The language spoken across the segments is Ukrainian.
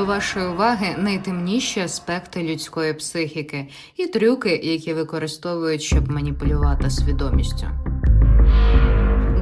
до вашої уваги найтемніші аспекти людської психіки і трюки, які використовують, щоб маніпулювати свідомістю.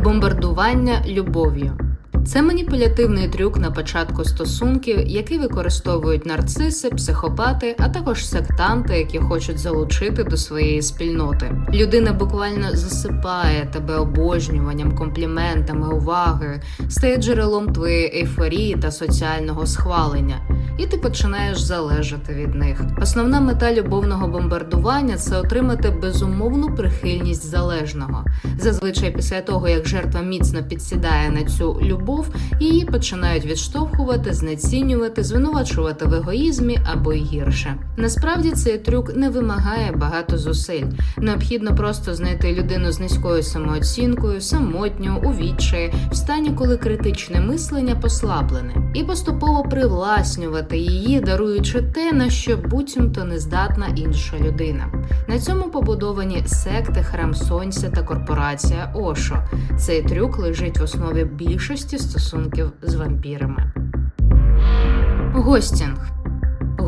Бомбардування любов'ю. Це маніпулятивний трюк на початку стосунків, який використовують нарциси, психопати, а також сектанти, які хочуть залучити до своєї спільноти. Людина буквально засипає тебе обожнюванням, компліментами, увагою, стає джерелом твоєї ейфорії та соціального схвалення. І ти починаєш залежати від них. Основна мета любовного бомбардування це отримати безумовну прихильність залежного. Зазвичай після того, як жертва міцно підсідає на цю любов, її починають відштовхувати, знецінювати, звинувачувати в егоїзмі або й гірше. Насправді цей трюк не вимагає багато зусиль. Необхідно просто знайти людину з низькою самооцінкою, самотню, у відчаї, в стані, коли критичне мислення послаблене, і поступово привласнювати її, даруючи те, на що буцімто не здатна інша людина. На цьому побудовані секти, храм сонця та корпорація Ошо. Цей трюк лежить в основі більшості стосунків з вампірами. Гостінг.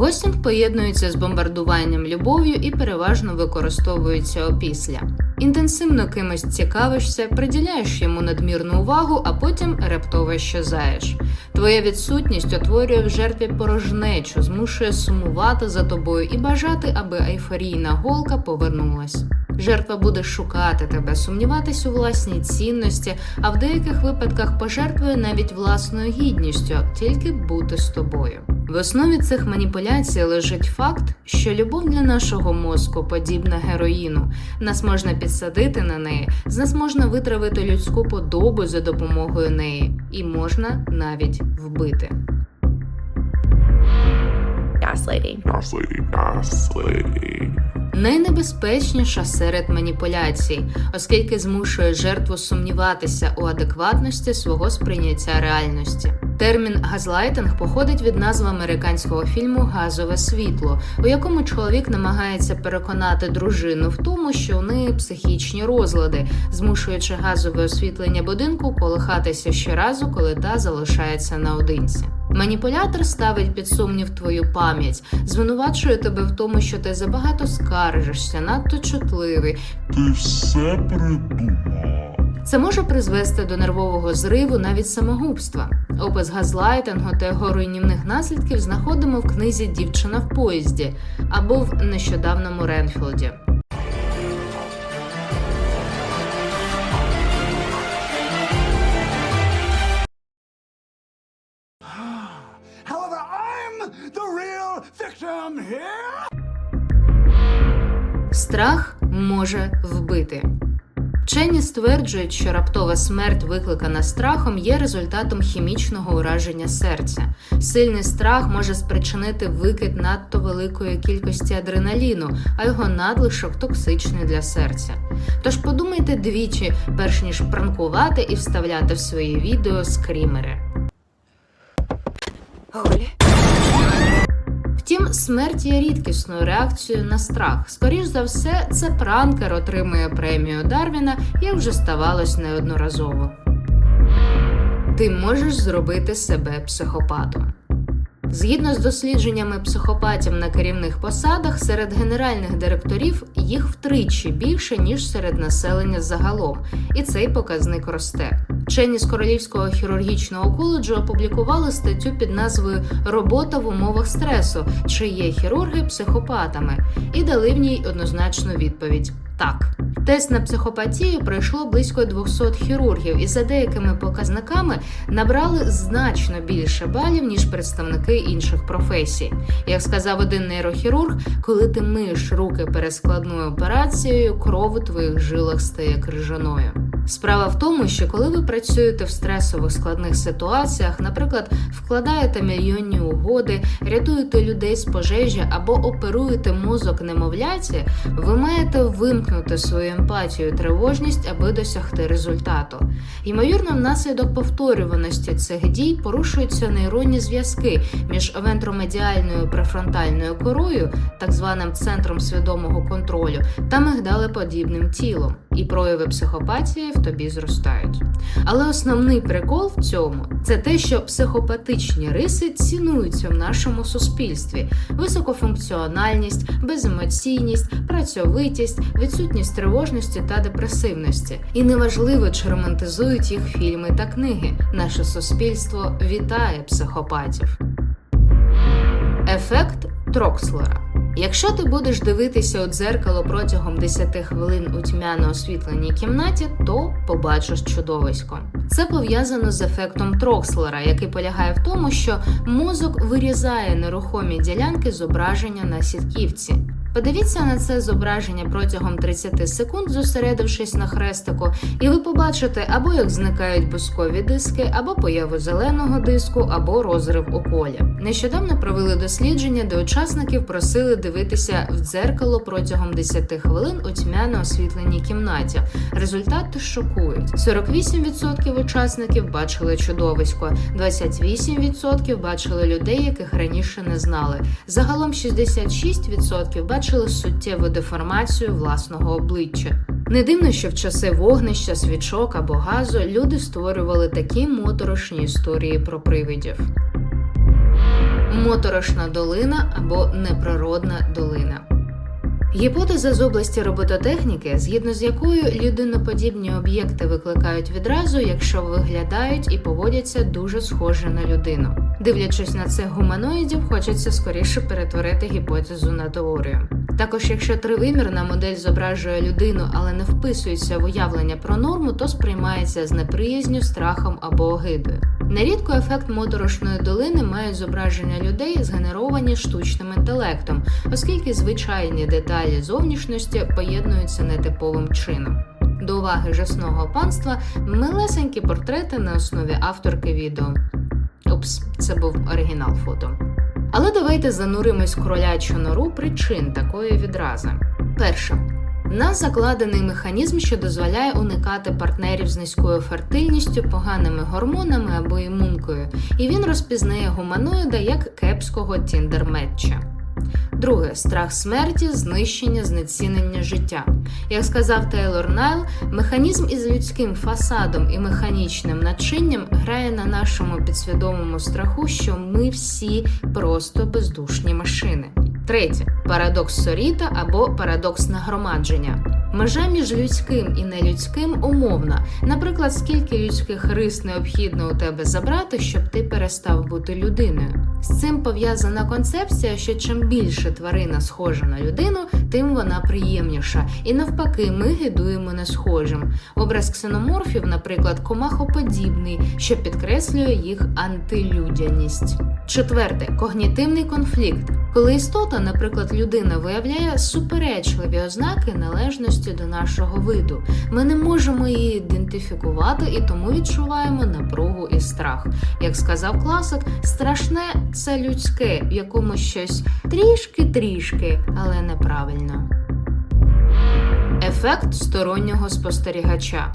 Гостінг поєднується з бомбардуванням любов'ю і переважно використовується опісля. Інтенсивно кимось цікавишся, приділяєш йому надмірну увагу, а потім раптово щезаєш. Твоя відсутність утворює в жертві порожнечу, змушує сумувати за тобою і бажати, аби ейфорійна голка повернулась. Жертва буде шукати тебе, сумніватись у власній цінності, а в деяких випадках пожертвує навіть власною гідністю, тільки бути з тобою. В основі цих маніпуляцій лежить факт, що любов для нашого мозку подібна героїну. Нас можна підсадити на неї, з нас можна витравити людську подобу за допомогою неї, і можна навіть вбити. gaslighting. Gaslighting. Gaslighting. Найнебезпечніша серед маніпуляцій, оскільки змушує жертву сумніватися у адекватності свого сприйняття реальності. Термін газлайтинг походить від назви американського фільму Газове світло, у якому чоловік намагається переконати дружину в тому, що у неї психічні розлади, змушуючи газове освітлення будинку колихатися щоразу, коли та залишається наодинці. Маніпулятор ставить під сумнів твою пам'ять, звинувачує тебе в тому, що ти забагато скаржишся, надто чутливий, Ти все придумала. Це може призвести до нервового зриву, навіть самогубства. Опис газлайтингу та його руйнівних наслідків знаходимо в книзі Дівчина в поїзді або в нещодавному Ренфілді. Страх може вбити. Вчені стверджують, що раптова смерть, викликана страхом, є результатом хімічного ураження серця. Сильний страх може спричинити викид надто великої кількості адреналіну, а його надлишок токсичний для серця. Тож подумайте двічі, перш ніж пранкувати і вставляти в свої відео скрімери. Оль, Втім, смерть є рідкісною реакцією на страх. Скоріш за все, це пранкер отримує премію Дарвіна, як вже ставалось неодноразово. Ти можеш зробити себе психопатом. Згідно з дослідженнями психопатів на керівних посадах, серед генеральних директорів їх втричі більше, ніж серед населення загалом, і цей показник росте. Вчені з Королівського хірургічного коледжу опублікували статтю під назвою Робота в умовах стресу, чи є хірурги психопатами, і дали в ній однозначну відповідь: так. Тест на психопатію пройшло близько 200 хірургів, і за деякими показниками набрали значно більше балів ніж представники інших професій. Як сказав один нейрохірург, коли ти миєш руки перед складною операцією, кров у твоїх жилах стає крижаною. Справа в тому, що коли ви працюєте в стресових складних ситуаціях, наприклад, вкладаєте мільйонні угоди, рятуєте людей з пожежі або оперуєте мозок немовляті, ви маєте вимкнути свою емпатію тривожність, аби досягти результату. Ймовірно, внаслідок повторюваності цих дій порушуються нейронні зв'язки між вентромедіальною префронтальною корою, так званим центром свідомого контролю, та мигдалеподібним тілом, і прояви психопатії в тобі зростають. Але основний прикол в цьому це те, що психопатичні риси цінуються в нашому суспільстві: високофункціональність, беземоційність, працьовитість, відсутність тривожності та депресивності. І неважливо, чи романтизують їх фільми та книги. Наше суспільство вітає психопатів. Ефект Трокслера. Якщо ти будеш дивитися у дзеркало протягом 10 хвилин у тьмяно освітленій кімнаті, то побачиш чудовисько. Це пов'язано з ефектом Трокслера, який полягає в тому, що мозок вирізає нерухомі ділянки зображення на сітківці. Подивіться на це зображення протягом 30 секунд, зосередившись на хрестику, і ви побачите або як зникають бускові диски, або появу зеленого диску, або розрив у колі. Нещодавно провели дослідження, де учасників просили дивитися в дзеркало протягом 10 хвилин у тьмяно освітленій кімнаті. Результати шокують: 48% учасників бачили чудовисько, 28% бачили людей, яких раніше не знали. Загалом 66% бачили суттєву деформацію власного обличчя. Не дивно, що в часи вогнища, свічок або газу люди створювали такі моторошні історії про привидів. Моторошна долина або неприродна долина. Гіпотеза з області робототехніки, згідно з якою людиноподібні об'єкти викликають відразу, якщо виглядають і поводяться дуже схоже на людину. Дивлячись на цих гуманоїдів, хочеться скоріше перетворити гіпотезу на теорію. Також, якщо тривимірна модель зображує людину, але не вписується в уявлення про норму, то сприймається з неприязню, страхом або огидою. Нерідко ефект моторошної долини мають зображення людей, згенеровані штучним інтелектом, оскільки звичайні деталі зовнішності поєднуються нетиповим чином. До уваги жасного панства милесенькі портрети на основі авторки відео. Упс, це був оригінал фото. Але давайте зануримось в кролячу нору причин такої відрази. Перше. В нас закладений механізм, що дозволяє уникати партнерів з низькою фертильністю, поганими гормонами або імункою, і він розпізнає гуманоїда як кепського тіндерметча. Друге страх смерті, знищення, знецінення життя. Як сказав Тейлор Найл, механізм із людським фасадом і механічним начинням грає на нашому підсвідомому страху, що ми всі просто бездушні машини. Третє парадокс Соріта або парадокс нагромадження. Межа між людським і нелюдським умовна. Наприклад, скільки людських рис необхідно у тебе забрати, щоб ти перестав бути людиною. З цим пов'язана концепція, що чим більше тварина схожа на людину, тим вона приємніша. І навпаки, ми гидуємо не схожим. Образ ксеноморфів, наприклад, комахоподібний, що підкреслює їх антилюдяність. Четверте когнітивний конфлікт. Коли істота, наприклад, людина виявляє суперечливі ознаки належності до нашого виду, ми не можемо її ідентифікувати і тому відчуваємо напругу і страх. Як сказав класик, страшне це людське, в якому щось трішки-трішки, але неправильно. Ефект стороннього спостерігача.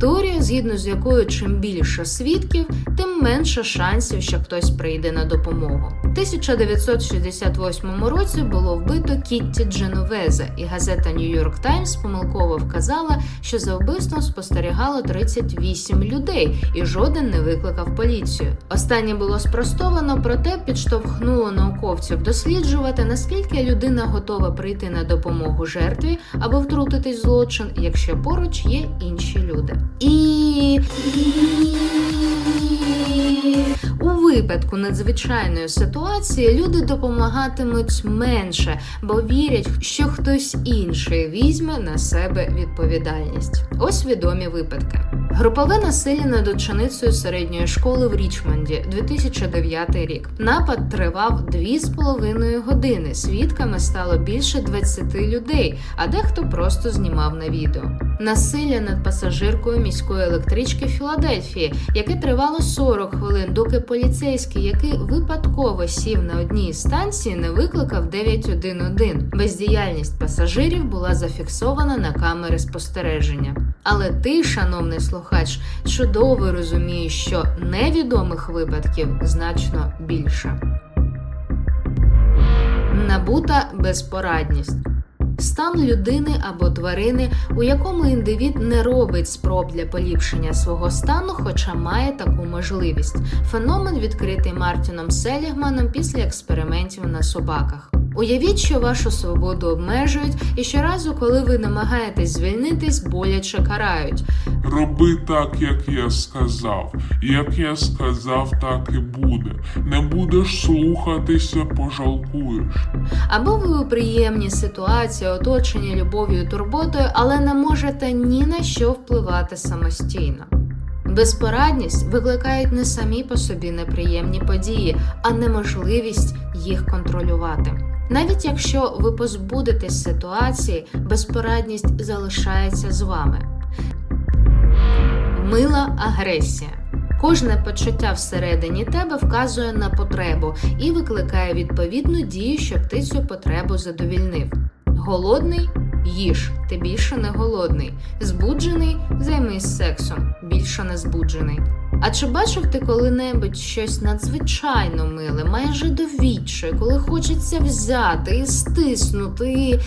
Теорія, згідно з якою чим більше свідків, тим менше шансів, що хтось прийде на допомогу. У 1968 році було вбито Кітті Дженовезе, і газета York Times помилково вказала, що за вбивством спостерігало 38 людей, і жоден не викликав поліцію. Останнє було спростовано, проте підштовхнуло науковців досліджувати, наскільки людина готова прийти на допомогу жертві або втрутитись в злочин, якщо поруч є інші люди. І у випадку надзвичайної ситуації люди допомагатимуть менше, бо вірять, що хтось інший візьме на себе відповідальність. Ось відомі випадки. Групове насилля над ученицею середньої школи в Річмонді 2009 рік. Напад тривав 2,5 години. Свідками стало більше 20 людей, а дехто просто знімав на відео. Насилля над пасажиркою міської електрички Філадельфії, яке тривало 40 хвилин, доки поліцейський, який випадково сів на одній із станцій, не викликав 911. Бездіяльність пасажирів була зафіксована на камери спостереження. Але ти, шановний слухач, чудово розумієш, що невідомих випадків значно більше. Набута безпорадність. Стан людини або тварини, у якому індивід не робить спроб для поліпшення свого стану, хоча має таку можливість. Феномен відкритий Мартіном Селігманом після експериментів на собаках. Уявіть, що вашу свободу обмежують, і щоразу, коли ви намагаєтесь звільнитись, боляче карають. Роби так, як я сказав. Як я сказав, так і буде. Не будеш слухатися, пожалкуєш. Або ви у приємній ситуації, оточені любов'ю і турботою, але не можете ні на що впливати самостійно. Безпорадність викликають не самі по собі неприємні події, а неможливість їх контролювати. Навіть якщо ви позбудетесь ситуації, безпорадність залишається з вами. Мила агресія. Кожне почуття всередині тебе вказує на потребу і викликає відповідну дію, щоб ти цю потребу задовільнив. Голодний їж, ти більше не голодний. Збуджений займись сексом, більше не збуджений. А чи бачив ти коли-небудь щось надзвичайно миле, майже довіче, коли хочеться взяти і стиснути?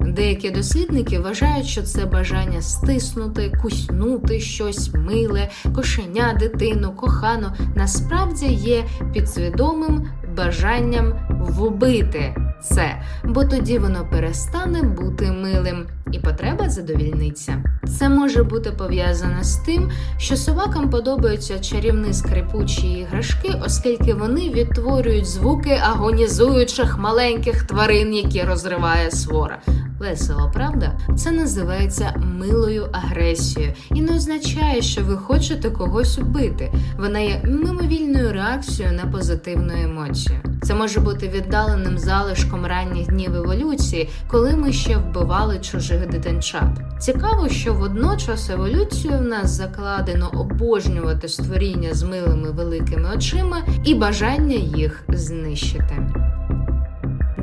Деякі дослідники вважають, що це бажання стиснути, куснути щось миле, кошеня, дитину, кохану насправді є підсвідомим бажанням вбити це, бо тоді воно перестане бути милим і потреба задовільниться. Це може бути пов'язане з тим, що собакам подобаються чарівні скрипучі іграшки, оскільки вони відтворюють звуки агонізуючих маленьких тварин, які розриває свора. Весело, правда? Це називається милою агресією і не означає, що ви хочете когось убити. Вона є мимовільною реакцією на позитивну емоцію. Це може бути віддаленим залишком ранніх днів еволюції, коли ми ще вбивали чужих дитинчат. Цікаво, що водночас еволюцію в нас закладено обожнювати створіння з милими великими очима і бажання їх знищити.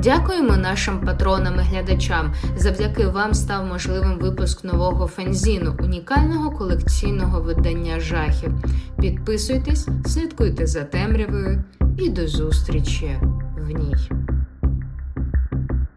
Дякуємо нашим патронам і глядачам. Завдяки вам став можливим випуск нового фензіну, унікального колекційного видання жахів. Підписуйтесь, слідкуйте за темрявою і до зустрічі в ній.